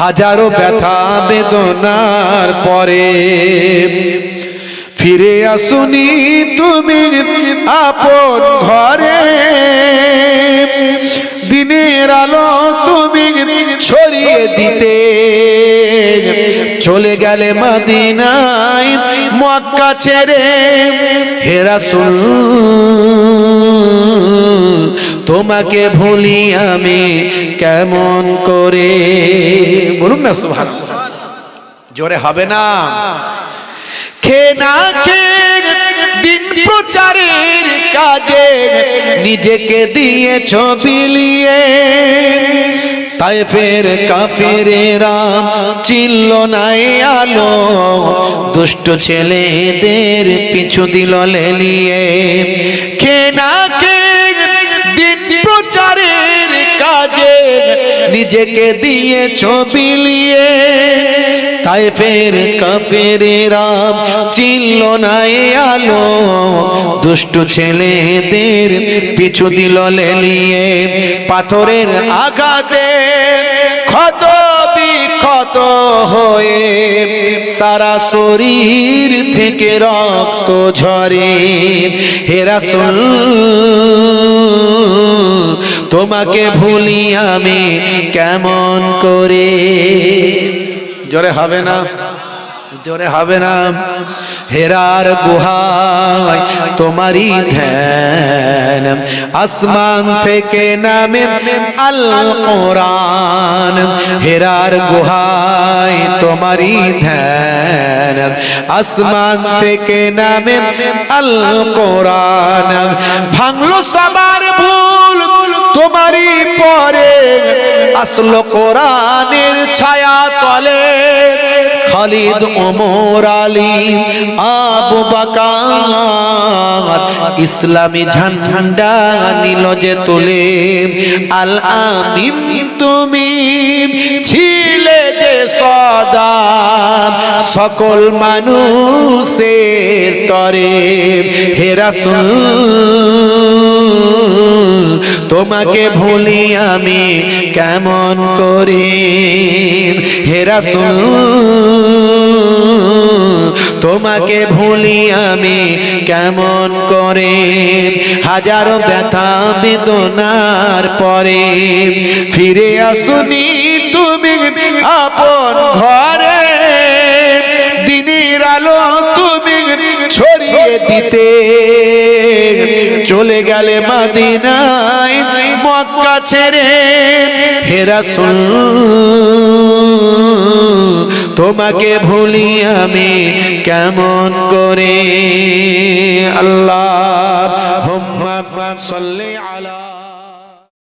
হাজারো ব্যথা বেদনার পরে ফিরে আসুনি তুমি আপন ঘরে। দিনের আলো তুমি ছড়িয়ে দিতে। চলে গেলে মদিনায় মক্কা ছেড়ে। হেরাসুল তোমাকে ভুলি আমি কেমন করে? বলুন না সুভাষ জোরে হবে না। খে না খে প্রচারের কাজে নিজেকে দিয়ে ছবিলিয়ে তাই ফের কাফেরেরা চিল্ল নাই আলো, দুষ্ট ছেলেদের পিছু দিল লেলিয়ে খে নিজেকে দিয়ে ছবিলিয়ে তাই ফের কাফেরেরা চিনল নাই আলো। দুষ্ট ছেলেদের পিছু দিল লেলিয়ে। পাথরের আঘাতে ক্ষত বিক্ষত হয়ে সারা শরীর থেকে রক্ত ঝরে। হেরাসুল তোমাকে ভুলি আমি কেমন করে? জোরে হবে না? জোরে হবে না? হেরার গুহায় তোমারই ধ্যান। আসমান থেকে নামে আল কোরআন হেরার গুহায় তোমারই ধ্যান। আসমান থেকে নামে আল কোরআন ভাঙলো ভুল তোমারই পরে আসলো কোরআনের ছায়া তলে। খালিদ, ওমর আলী, আবু বাকার ইসলামী ঝান্ডা নিল যে তুলে। আল আমিন, তুমি ছিলে যে সদা সকল মানুষের তরে। হেরাসুল তোমাকে ভুলি আমি কেমন করে? হেরাসুল তোমাকে ভুলি আমি কেমন করে? হাজারো ব্যথা বেদনার পরে ফিরে আসুনি তুমি আপন ঘরে। দিনের আলো তুমি ছড়িয়ে দিতে চলে গেলে মাদিনায় মক্কা ছেড়ে শুন তোমাকে ভুলি আমি কেমন করে? আল্লাহ সাল্লি